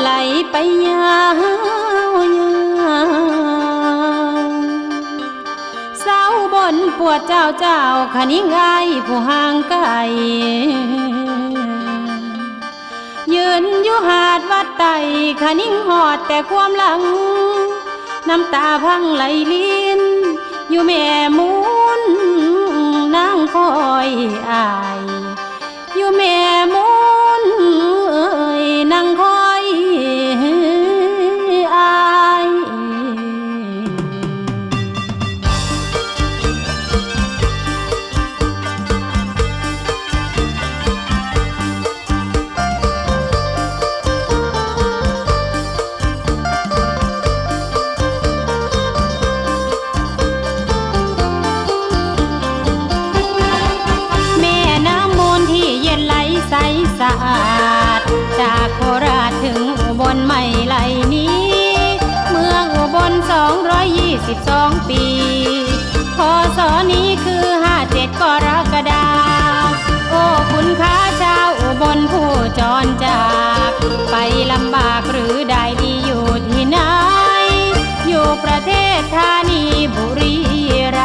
ไหลไปยาวยาวสาวบนปวดเจ้าเจ้าขนิ้งไอผู้ห่างไกลยืนอยู่หาดวัดไตขนิงหอดแต่ความหลัง น้ำตาพังไหลลินอยู่แม่มูนนางคอยอาย 222 ปี พศนี้คือ 57 กรกฎาโอ้คุณค้าชาวอุบลผู้จรจาก ไปลำบากหรือได้ดีอยู่ที่ไหน อยู่ประเทศธานีบุรีไร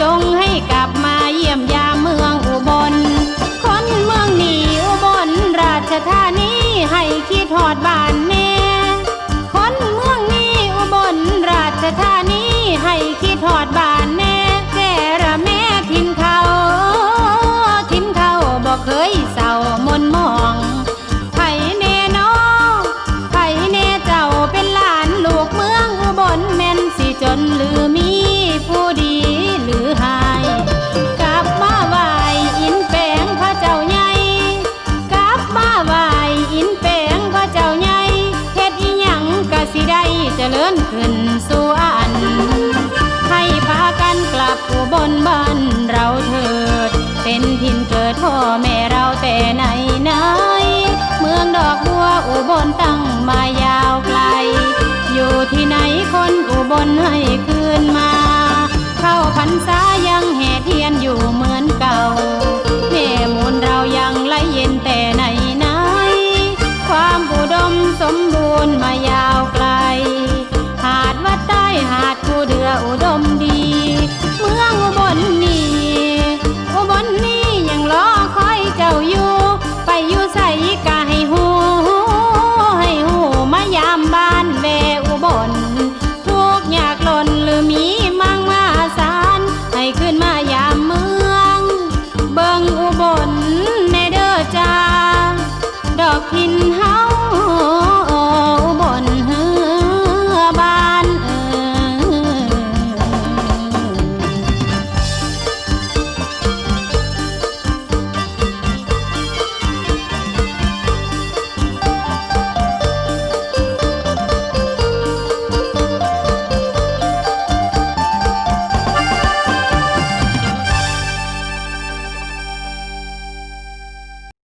จงให้กลับมาเยี่ยมยามเมืองอุบล คนเมืองนี้อุบลราชธานีให้คิดทอดบ้านน่คน ริญขึ้นสู่อัน ให้พากันกลับอุบลบ้านเราเถิด เป็นถิ่นเกิดพ่อแม่ somehow